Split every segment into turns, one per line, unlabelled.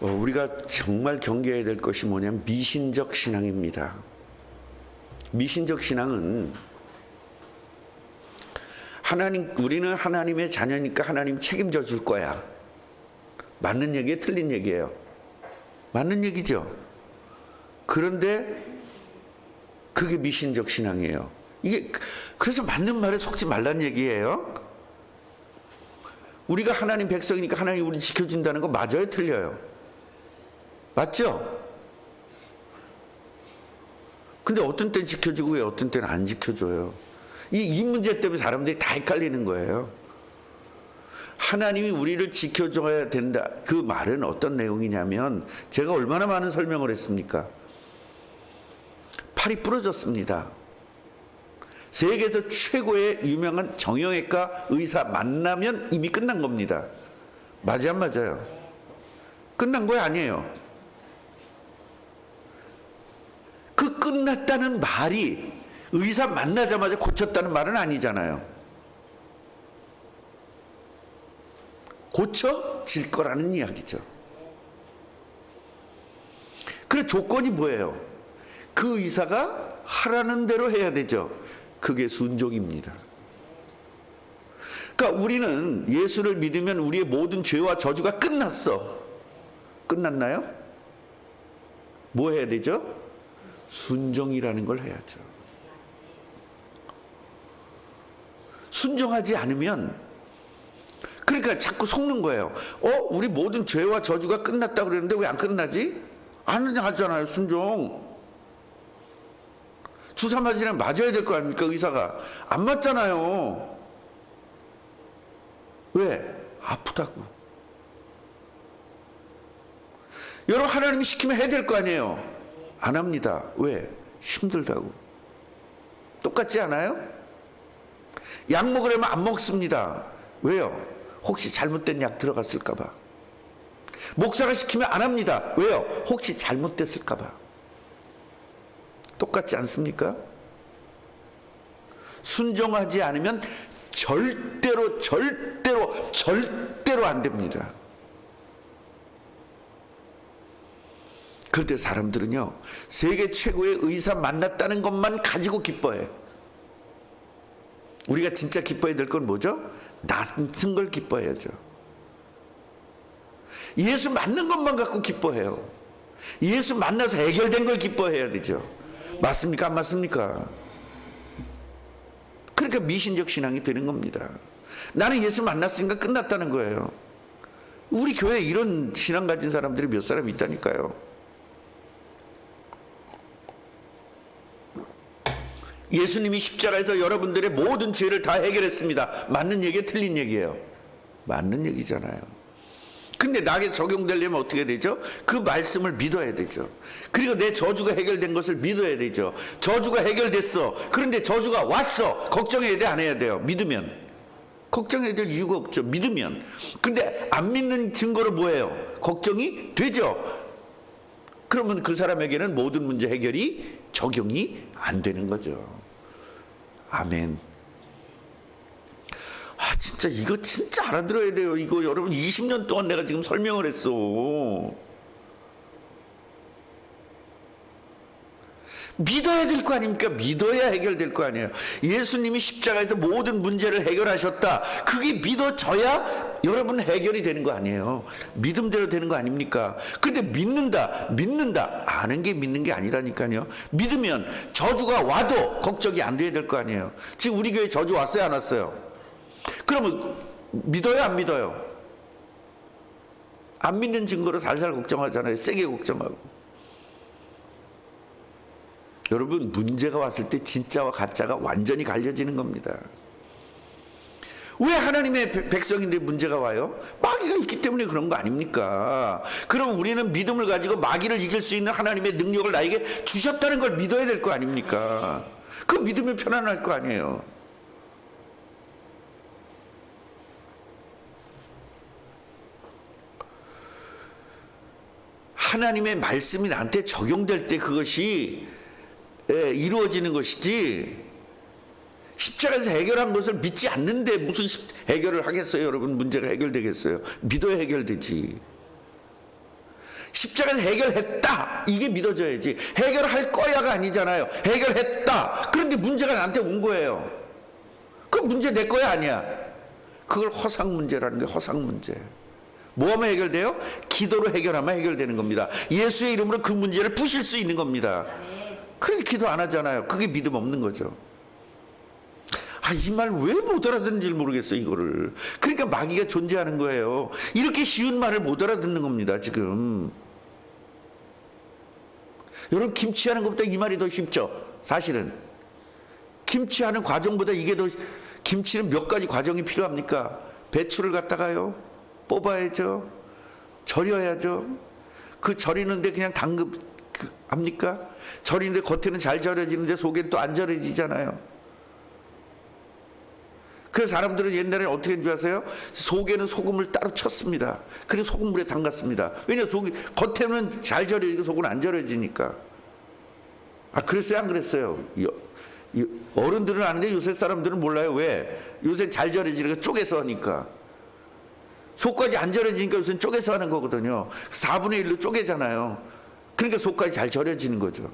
어, 우리가 정말 경계해야 될 것이 뭐냐면 미신적 신앙입니다. 미신적 신앙은 하나님 우리는 하나님의 자녀니까 하나님 책임져 줄 거야. 맞는 얘기에 틀린 얘기예요. 맞는 얘기죠. 그런데 그게 미신적 신앙이에요. 이게 그- 그래서 맞는 말에 속지 말란 얘기예요. 우리가 하나님 백성이니까 하나님 우리 지켜준다는 거 맞아요, 틀려요? 맞죠? 근데 어떤 때는 지켜주고 왜 어떤 때는 안 지켜줘요. 이, 이 문제 때문에 사람들이 다 헷갈리는 거예요. 하나님이 우리를 지켜줘야 된다. 그 말은 어떤 내용이냐면 제가 얼마나 많은 설명을 했습니까? 팔이 부러졌습니다. 세계에서 최고의 유명한 정형외과 의사 만나면 이미 끝난 겁니다. 맞아 안 맞아요? 끝난 거 아니에요. 그 끝났다는 말이 의사 만나자마자 고쳤다는 말은 아니잖아요. 고쳐질 거라는 이야기죠. 그래 조건이 뭐예요? 그 의사가 하라는 대로 해야 되죠. 그게 순종입니다. 그러니까 우리는 예수를 믿으면 우리의 모든 죄와 저주가 끝났어. 끝났나요? 뭐 해야 되죠? 순종이라는 걸 해야죠. 순종하지 않으면 그러니까 자꾸 속는 거예요. 어, 우리 모든 죄와 저주가 끝났다 그러는데 왜 안 끝나지? 안 하잖아요, 순종. 주사 맞으면 맞아야 될 거 아닙니까, 의사가. 안 맞잖아요. 왜? 아프다고. 여러분, 하나님이 시키면 해야 될 거 아니에요. 안 합니다. 왜? 힘들다고. 똑같지 않아요? 약 먹으려면 안 먹습니다. 왜요? 혹시 잘못된 약 들어갔을까봐. 목사가 시키면 안 합니다. 왜요? 혹시 잘못됐을까봐. 똑같지 않습니까? 순종하지 않으면 절대로, 절대로, 절대로 안 됩니다. 그런데 사람들은요, 세계 최고의 의사 만났다는 것만 가지고 기뻐해. 우리가 진짜 기뻐해야 될 건 뭐죠? 낯선 걸 기뻐해야죠. 예수 맞는 것만 갖고 기뻐해요. 예수 만나서 해결된 걸 기뻐해야 되죠. 맞습니까? 안 맞습니까? 그러니까 미신적 신앙이 되는 겁니다. 나는 예수 만났으니까 끝났다는 거예요. 우리 교회에 이런 신앙 가진 사람들이 몇 사람 있다니까요. 예수님이 십자가에서 여러분들의 모든 죄를 다 해결했습니다. 맞는 얘기에 틀린 얘기예요. 맞는 얘기잖아요. 근데 나에게 적용되려면 어떻게 되죠? 그 말씀을 믿어야 되죠. 그리고 내 저주가 해결된 것을 믿어야 되죠. 저주가 해결됐어. 그런데 저주가 왔어. 걱정해야 돼, 안 해야 돼요? 믿으면. 걱정해야 될 이유가 없죠. 믿으면. 근데 안 믿는 증거로 뭐예요? 걱정이 되죠. 그러면 그 사람에게는 모든 문제 해결이 적용이 안 되는 거죠. 아멘. 아, 진짜 이거 진짜 알아들어야 돼요. 이거 여러분 20년 동안 내가 지금 설명을 했어. 믿어야 될 거 아닙니까? 믿어야 해결될 거 아니에요. 예수님이 십자가에서 모든 문제를 해결하셨다. 그게 믿어져야 여러분 해결이 되는 거 아니에요. 믿음대로 되는 거 아닙니까? 근데 믿는다, 믿는다. 아는 게 믿는 게 아니라니까요. 믿으면 저주가 와도 걱정이 안 돼야 될 거 아니에요. 지금 우리 교회 저주 왔어요, 안 왔어요? 그러면 믿어요, 안 믿어요? 안 믿는 증거로 살살 걱정하잖아요. 세게 걱정하고. 여러분 문제가 왔을 때 진짜와 가짜가 완전히 갈려지는 겁니다. 왜 하나님의 백- 백성인데 문제가 와요? 마귀가 있기 때문에 그런 거 아닙니까? 그럼 우리는 믿음을 가지고 마귀를 이길 수 있는 하나님의 능력을 나에게 주셨다는 걸 믿어야 될 거 아닙니까? 그 믿으면 편안할 거 아니에요. 하나님의 말씀이 나한테 적용될 때 그것이 예, 이루어지는 것이지 십자가에서 해결한 것을 믿지 않는데 무슨 십- 해결을 하겠어요 여러분 문제가 해결되겠어요 믿어야 해결되지 십자가를 해결했다. 이게 믿어져야지. 해결할 거야가 아니잖아요. 해결했다. 그런데 문제가 나한테 온 거예요. 그 문제 내 거야 아니야. 그걸 허상 문제라는 게 허상 문제. 뭐 하면 해결돼요? 기도로 해결하면 해결되는 겁니다. 예수의 이름으로 그 문제를 푸실 수 있는 겁니다. 그렇게 기도 안 하잖아요. 그게 믿음 없는 거죠. 아, 이 말 왜 못 알아듣는지 모르겠어요, 이거를. 그러니까 마귀가 존재하는 거예요. 이렇게 쉬운 말을 못 알아듣는 겁니다, 지금. 여러분, 김치하는 것보다 이 말이 더 쉽죠? 사실은. 김치하는 과정보다 이게 더, 김치는 몇 가지 과정이 필요합니까? 배추를 갖다가요, 뽑아야죠. 절여야죠. 그 절이는데 그냥 그, 합니까? 절이는데 겉에는 잘 절여지는데 속엔 또 안 절여지잖아요. 그 사람들은 옛날에 어떻게 한줄 아세요? 속에는 소금을 따로 쳤습니다. 그래서 소금물에 담갔습니다. 왜냐 속이 겉에는 잘 절여지고 속은 안 절여지니까. 아 그랬어요? 안 그랬어요? 어른들은 아는데 요새 사람들은 몰라요. 왜? 요새 잘 절여지는 거 쪼개서 하니까. 속까지 안 절여지니까 요새 쪼개서 하는 거거든요. 4분의 1로 쪼개잖아요. 그러니까 속까지 잘 절여지는 거죠.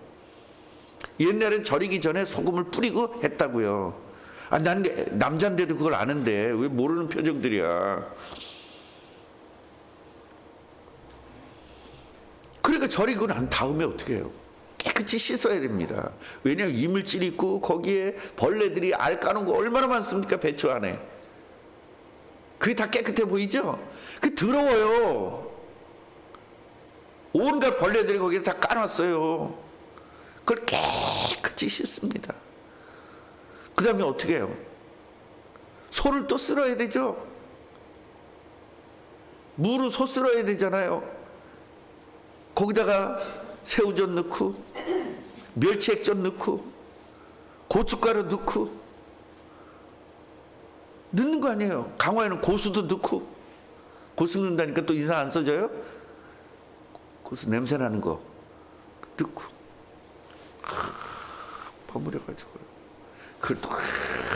옛날엔 절이기 전에 소금을 뿌리고 했다고요. 아, 난 남잔데도 그걸 아는데 왜 모르는 표정들이야. 그러니까 절이고 난 다음에 어떻게 해요? 깨끗이 씻어야 됩니다. 왜냐하면 이물질이 있고 거기에 벌레들이 알 까는 거 얼마나 많습니까? 배추 안에. 그게 다 깨끗해 보이죠? 그 더러워요. 온갖 벌레들이 거기에 다 까놨어요. 그걸 깨끗이 씻습니다. 그 다음에 어떻게 해요? 소를 또 쓸어야 되죠? 무로 소 쓸어야 되잖아요. 거기다가 새우젓 넣고, 멸치액젓 넣고, 고춧가루 넣고, 넣는 거 아니에요. 강화에는 고수도 넣고, 고수 넣는다니까 또 인상 안 써져요? 고수 냄새 나는 거 넣고, 버무려가지고. 그걸 또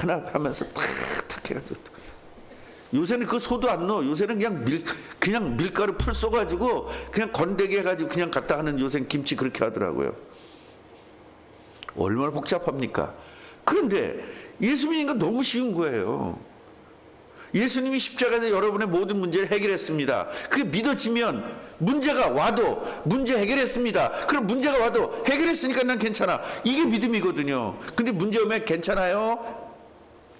하나 하면서 탁탁 해가지고 또. 요새는 그 소도 안 넣어. 요새는 그냥 밀 그냥 밀가루 풀 쏘가지고 그냥 건더기 해가지고 그냥 갖다 하는 요새는 김치 그렇게 하더라고요. 얼마나 복잡합니까? 그런데 예수 믿는 건 너무 쉬운 거예요. 예수님이 십자가에서 여러분의 모든 문제를 해결했습니다. 그게 믿어지면 문제가 와도 문제 해결했습니다. 그럼 문제가 와도 해결했으니까 난 괜찮아. 이게 믿음이거든요. 근데 문제 오면 괜찮아요?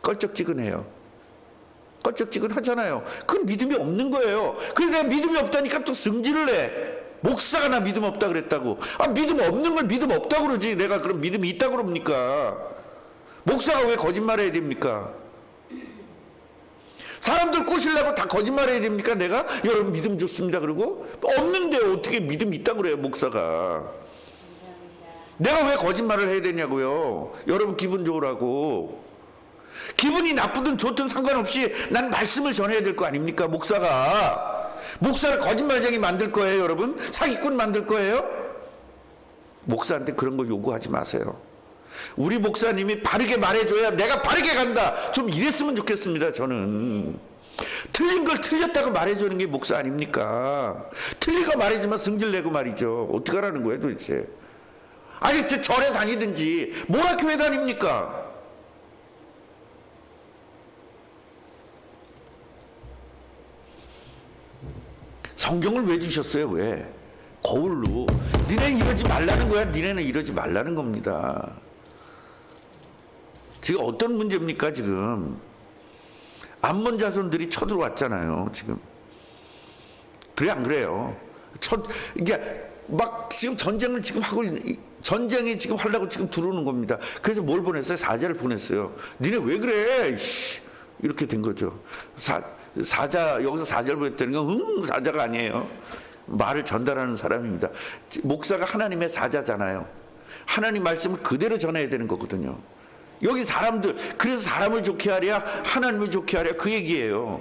껄쩍지근해요. 껄쩍지근하잖아요. 그건 믿음이 없는 거예요. 그래서 내가 믿음이 없다니까 또 승질을 해. 목사가 나 믿음 없다 그랬다고. 아, 믿음 없는 걸 믿음 없다 그러지. 내가 그럼 믿음이 있다 그럽니까? 목사가 왜 거짓말 해야 됩니까? 사람들 꼬시려고 다 거짓말 해야 됩니까? 내가 여러분 믿음 좋습니다. 그러고 없는데 어떻게 믿음 있다 그래요, 목사가. 내가 왜 거짓말을 해야 되냐고요. 여러분 기분 좋으라고. 기분이 나쁘든 좋든 상관없이 난 말씀을 전해야 될 거 아닙니까? 목사가. 목사를 거짓말쟁이 만들 거예요, 여러분? 사기꾼 만들 거예요? 목사한테 그런 거 요구하지 마세요. 우리 목사님이 바르게 말해줘야 내가 바르게 간다. 좀 이랬으면 좋겠습니다, 저는. 틀린 걸 틀렸다고 말해주는 게 목사 아닙니까? 거 말해주면 승질내고 말이죠. 어떡하라는 거예요, 도대체? 아니, 제 절에 다니든지, 뭐라 교회 다닙니까? 성경을 왜 주셨어요? 왜? 거울로. 니네는 이러지 말라는 거야. 니네는 이러지 말라는 겁니다. 지금 어떤 문제입니까, 지금? 암몬 자손들이 쳐들어왔잖아요, 지금. 그래, 안 그래요? 첫, 이게 막 지금 전쟁을 지금 하고 있는, 이 전쟁이 지금 하려고 지금 들어오는 겁니다. 그래서 뭘 보냈어요? 사자를 보냈어요. 니네 왜 그래? 씨, 이렇게 된 거죠. 사, 사자, 여기서 사자를 보냈다는 건, 응, 사자가 아니에요. 말을 전달하는 사람입니다. 목사가 하나님의 사자잖아요. 하나님 말씀을 그대로 전해야 되는 거거든요. 여기 사람들, 그래서 사람을 좋게 하랴, 하나님을 좋게 하랴, 그 얘기예요.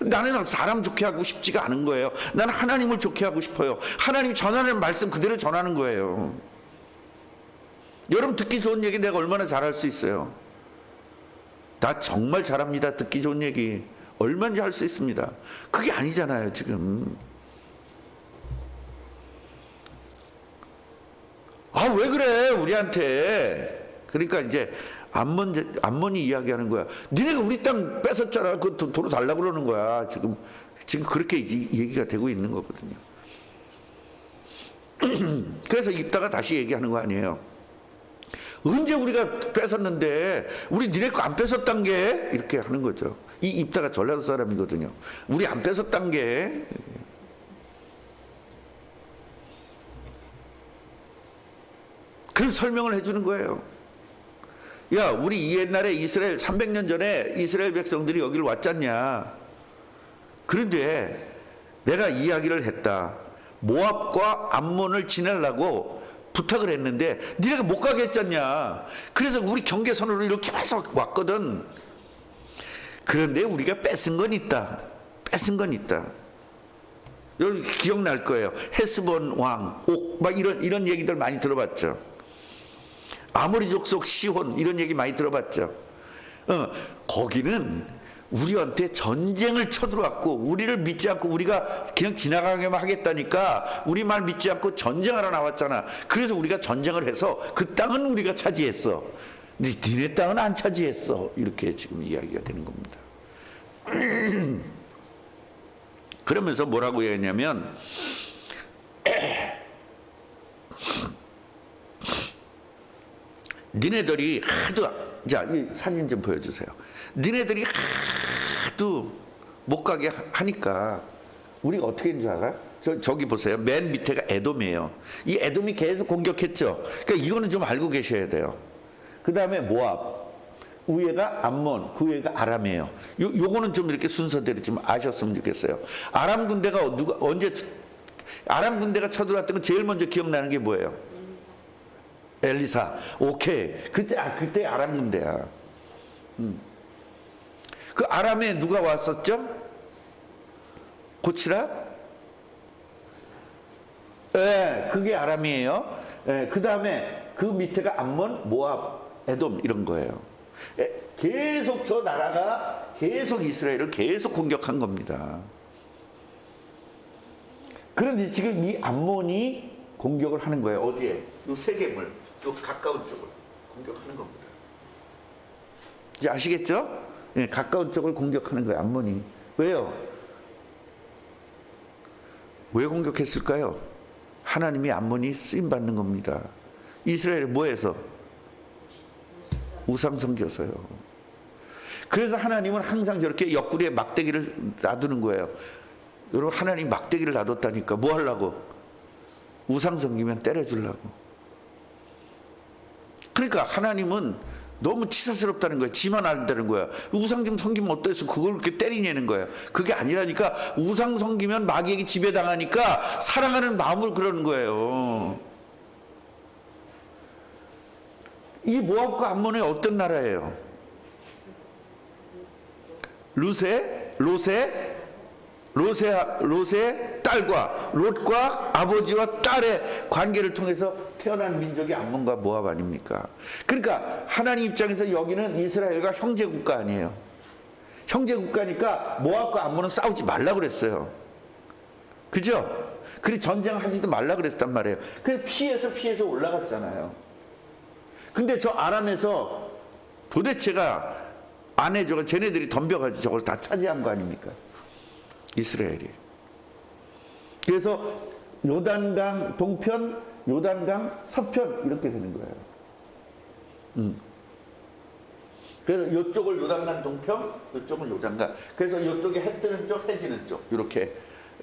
나는 사람 좋게 하고 싶지가 않은 거예요. 나는 하나님을 좋게 하고 싶어요. 하나님 전하는 말씀 그대로 전하는 거예요. 여러분 듣기 좋은 얘기 내가 얼마나 잘할 수 있어요? 나 정말 잘합니다. 듣기 좋은 얘기. 얼마든지 할 수 있습니다. 그게 아니잖아요, 지금. 아 왜 그래 우리한테 그러니까 이제 암몬 암몬이 이야기하는 거야. 니네가 우리 땅 뺏었잖아. 그 도- 도로 달라고 그러는 거야. 지금 지금 그렇게 이- 얘기가 되고 있는 거거든요. 그래서 입다가 다시 얘기하는 거 아니에요. 언제 우리가 뺏었는데 우리 니네 거 안 뺏었단 게? 이렇게 하는 거죠. 이 입다가 전라도 사람이거든요. 우리 안 뺏었단 게? 그럼 설명을 해주는 거예요. 야, 우리 옛날에 이스라엘 300년 전에 이스라엘 백성들이 여기를 왔잖냐. 그런데 내가 이야기를 했다. 모압과 암몬을 지내려고 부탁을 했는데 니네가 못 가게 했잖냐. 그래서 우리 경계선으로 이렇게 계속 왔거든. 그런데 우리가 뺏은 건 있다. 뺏은 건 있다. 여기 기억날 거예요. 헤스본 왕, 옥, 막 이런, 이런 얘기들 많이 들어봤죠. 아모리 족속 시혼 이런 얘기 많이 들어봤죠. 어, 거기는 우리한테 전쟁을 쳐들어왔고 우리를 믿지 않고 우리가 그냥 지나가게만 하겠다니까 우리 말 믿지 않고 전쟁하러 나왔잖아. 그래서 우리가 전쟁을 해서 그 땅은 우리가 차지했어. 니네 땅은 안 차지했어. 이렇게 지금 이야기가 되는 겁니다. 그러면서 뭐라고 했냐면 니네들이 하도 자, 이 사진 좀 보여주세요. 니네들이 하도 못 가게 하니까 우리가 어떻게 했는 줄 알아? 저, 저기 보세요. 맨 밑에가 에돔이에요. 이 에돔이 계속 공격했죠. 그러니까 이거는 좀 알고 계셔야 돼요. 그 다음에 모압. 위에가 암몬, 그 위에가 아람이에요. 요, 요거는 좀 이렇게 순서대로 좀 아셨으면 좋겠어요. 아람 군대가 누가, 언제, 아람 군대가 쳐들어왔던 건 제일 먼저 기억나는 게 뭐예요? 엘리사. 오케이. 그때 아 그때 아람 군대야. 음. 그 아람에 누가 왔었죠? 고치라? 예, 그게 아람이에요. 예, 그 다음에 그 밑에가 암몬, 모압, 에돔 이런 거예요. 예, 계속 저 나라가 계속 이스라엘을 계속 공격한 겁니다. 그런데 지금 이 암몬이 공격을 하는 거예요. 어디에? 요 세계물, 요 가까운 쪽을 공격하는 겁니다. 이제 아시겠죠? 예, 가까운 쪽을 공격하는 거예요. 암몬이. 왜요? 왜 공격했을까요? 하나님이 암몬이 쓰임 받는 겁니다. 이스라엘 뭐해서? 우상 섬겨서요. 그래서 하나님은 항상 저렇게 옆구리에 막대기를 놔두는 거예요. 여러분 하나님 막대기를 놔뒀다니까 뭐 하려고? 우상 섬기면 때려주려고. 그러니까 하나님은 너무 치사스럽다는 거야. 지만 안다는 거야. 우상 좀 섬기면 어때서 그걸 그렇게 때리냐는 거야. 그게 아니라니까 우상 섬기면 마귀에게 지배당하니까 사랑하는 마음을 그러는 거예요. 이 모압과 암몬이 어떤 나라예요? 루세, 로세, 로세, 로세 딸과 롯과 아버지와 딸의 관계를 통해서 태어난 민족이 암몬과 모압 아닙니까? 그러니까 하나님 입장에서 여기는 이스라엘과 형제 국가 아니에요. 형제 국가니까 모압과 암몬은 싸우지 말라 그랬어요. 그죠? 그래 전쟁하지도 말라 그랬단 말이에요. 그래서 피해서 피해서 올라갔잖아요. 근데 저 아람에서 도대체가 안 해줘. 쟤네들이 덤벼가지고 저걸 다 차지한 거 아닙니까? 이스라엘이. 그래서 요단강 동편, 요단강 서편 이렇게 되는 거예요. 음. 그래서 이쪽을 요단강 동편, 이쪽을 요단강. 그래서 이쪽에 해 뜨는 쪽, 해 지는 쪽 이렇게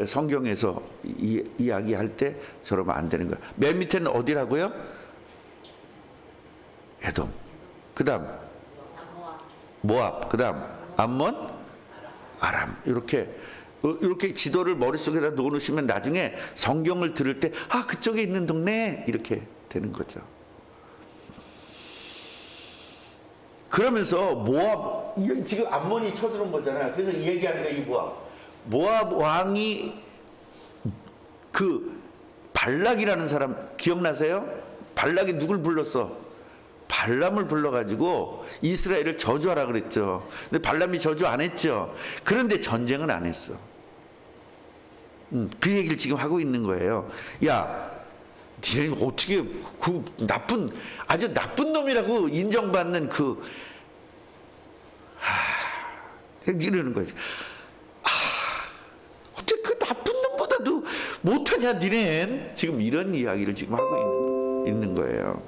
성경에서 이, 이야기할 때 저러면 안 되는 거예요. 맨 밑에는 어디라고요? 에돔. 그다음 모압. 그다음 암몬, 아람. 이렇게 어, 이렇게 지도를 머릿속에다 놓으시면 나중에 성경을 들을 때 아, 그쪽에 있는 동네 이렇게 되는 거죠. 그러면서 모압 이- 지금 암몬이 쳐들어온 거잖아요. 그래서 이 얘기하는 거이 모압. 모압 왕이 그 발락이라는 사람 기억나세요? 발락이 누굴 불렀어? 발람을 불러가지고 이스라엘을 저주하라 그랬죠. 근데 발람이 저주 안 했죠. 그런데 전쟁은 안 했어. 음, 그 얘기를 지금 하고 있는 거예요. 야, 니네 어떻게 그 나쁜 아주 나쁜 놈이라고 인정받는 그 하, 이러는. 아, 어떻게 그 나쁜 놈보다도 못하냐 니네 지금 이런 이야기를 지금 하고 있는, 있는 거예요.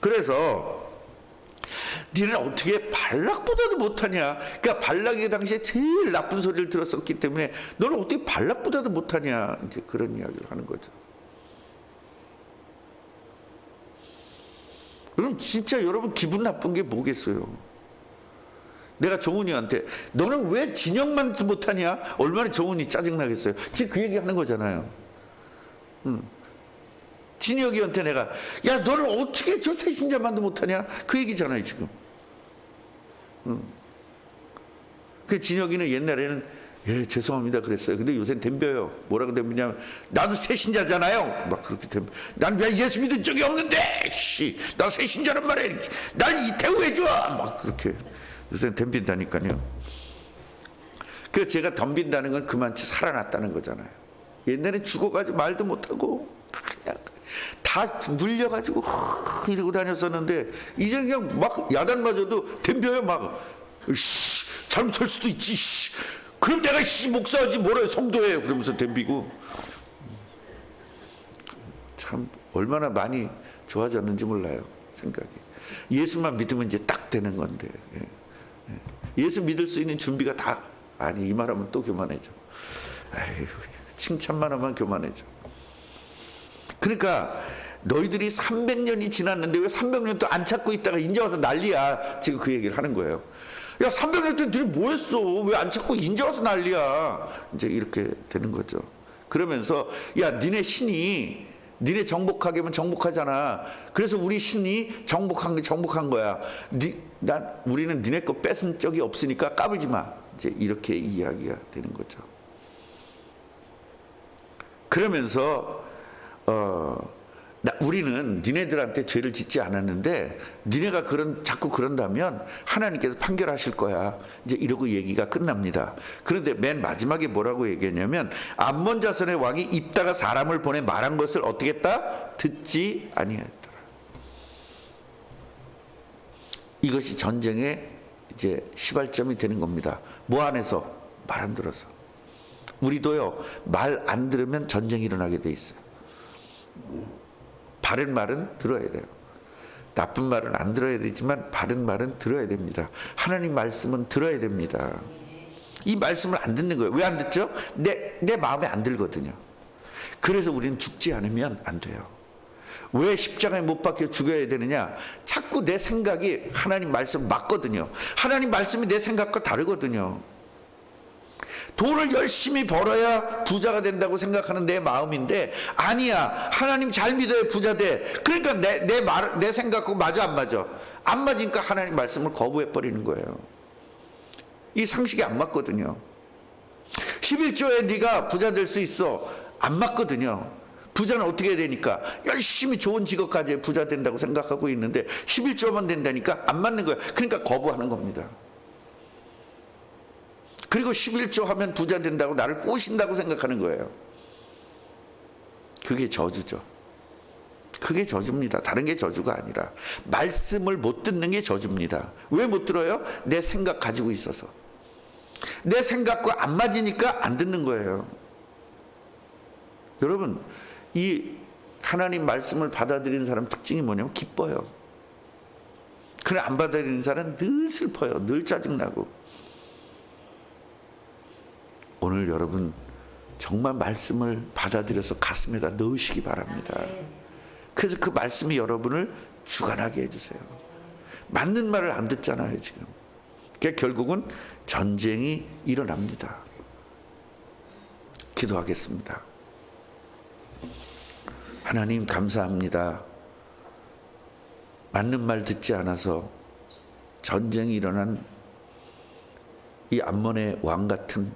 그래서 니는 어떻게 발락보다도 못하냐? 그러니까 발락이 당시에 제일 나쁜 소리를 들었었기 때문에 너는 어떻게 발락보다도 못하냐? 이제 그런 이야기를 하는 거죠. 그럼 진짜 여러분 기분 나쁜 게 뭐겠어요? 내가 정훈이한테 너는 왜 진영만 못하냐? 얼마나 정훈이 짜증나겠어요. 지금 그 얘기 하는 거잖아요. 응. 진혁이한테 내가 야 너는 어떻게 저 새신자만도 못하냐? 그 얘기잖아요 지금. 응. 그 진혁이는 옛날에는 예 죄송합니다 그랬어요. 근데 요새는 덤벼요. 뭐라고 덤비냐면 나도 새신자잖아요. 막 그렇게 덤. 난왜 예수 믿은 적이 없는데 씨, 나 새신자란 말에 날 이태우해 줘. 막 그렇게 요새는 덤빈다니까요. 그 제가 덤빈다는 건 그만치 살아났다는 거잖아요. 옛날에 죽어가지고 말도 못하고 다 눌려가지고 흐 이러고 다녔었는데 이제 그냥 막 야단 맞아도 덤벼요 막. 씨, 잘못할 수도 있지 씨. 그럼 내가 씨 목사하지 뭐래 성도예요 그러면서 덤비고. 참 얼마나 많이 좋아졌는지 몰라요 생각이. 예수만 믿으면 이제 딱 되는 건데. 예. 예. 예수 믿을 수 있는 준비가 다 아니 이 말하면 또 교만해져. 아이고, 칭찬만 하면 교만해져 그러니까 너희들이 300년이 지났는데 왜 300년 또안 찾고 있다가 이제 와서 난리야. 지금 그 얘기를 하는 거예요. 야, 300년 때 너희 뭐 했어? 왜 안 찾고 이제 와서 난리야? 이제 이렇게 되는 거죠. 그러면서 야, 니네 신이 니네 정복하게 하면 정복하잖아. 그래서 우리 신이 정복한 게 정복한 거야. 니, 난 우리는 니네 거 뺏은 적이 없으니까 까불지 마. 이제 이렇게 이야기가 되는 거죠. 그러면서 어, 나, 우리는 니네들한테 죄를 짓지 않았는데 니네가 그런 자꾸 그런다면 하나님께서 판결하실 거야. 이제 이러고 얘기가 끝납니다. 그런데 맨 마지막에 뭐라고 얘기했냐면 암몬 자손의 왕이 입다가 사람을 보내 말한 것을 어떻게 했다? 듣지 아니했더라. 이것이 전쟁의 이제 시발점이 되는 겁니다. 뭐 안에서 말 안 들어서. 우리도요 말 안 들으면 전쟁이 일어나게 돼 있어요. 바른 말은 들어야 돼요. 나쁜 말은 안 들어야 되지만 바른 말은 들어야 됩니다. 하나님 말씀은 들어야 됩니다. 이 말씀을 안 듣는 거예요. 왜 안 듣죠? 내, 내 마음에 안 들거든요. 그래서 우리는 죽지 않으면 안 돼요. 왜 십자가에 못 박혀 죽여야 되느냐? 자꾸 내 생각이 하나님 말씀 맞거든요. 하나님 말씀이 내 생각과 다르거든요. 돈을 열심히 벌어야 부자가 된다고 생각하는 내 마음인데 아니야. 하나님 잘 믿어야 부자 돼. 그러니까 내 내 말 내 생각하고 맞아 안 맞아? 안 맞으니까 하나님 말씀을 거부해 버리는 거예요. 이 상식이 안 맞거든요. 11조에 네가 부자 될 수 있어. 안 맞거든요. 부자는 어떻게 해야 되니까? 열심히 좋은 직업까지 부자 된다고 생각하고 있는데 11조만 된다니까 안 맞는 거예요. 그러니까 거부하는 겁니다 그리고 11조 하면 부자 된다고 나를 꼬신다고 생각하는 거예요. 그게 저주죠. 그게 저주입니다. 다른 게 저주가 아니라 말씀을 못 듣는 게 저주입니다. 왜 못 들어요? 내 생각 가지고 있어서. 내 생각과 안 맞으니까 안 듣는 거예요. 여러분, 이 하나님 말씀을 받아들이는 사람 특징이 뭐냐면 기뻐요. 그래 안 받아들이는 사람은 늘 슬퍼요. 늘 짜증나고. 오늘 여러분 정말 말씀을 받아들여서 가슴에다 넣으시기 바랍니다. 그래서 그 말씀이 여러분을 주관하게 해주세요. 맞는 말을 안 듣잖아요, 지금. 그러니까 결국은 전쟁이 일어납니다. 기도하겠습니다. 하나님 감사합니다. 맞는 말 듣지 않아서 전쟁이 일어난 이 암몬의 왕 같은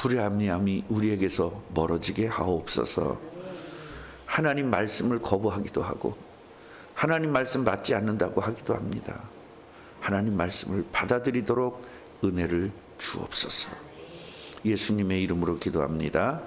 불합리함이 우리에게서 멀어지게 하옵소서. 하나님 말씀을 거부하기도 하고 하나님 말씀 받지 않는다고 하기도 합니다. 하나님 말씀을 받아들이도록 은혜를 주옵소서. 예수님의 이름으로 기도합니다.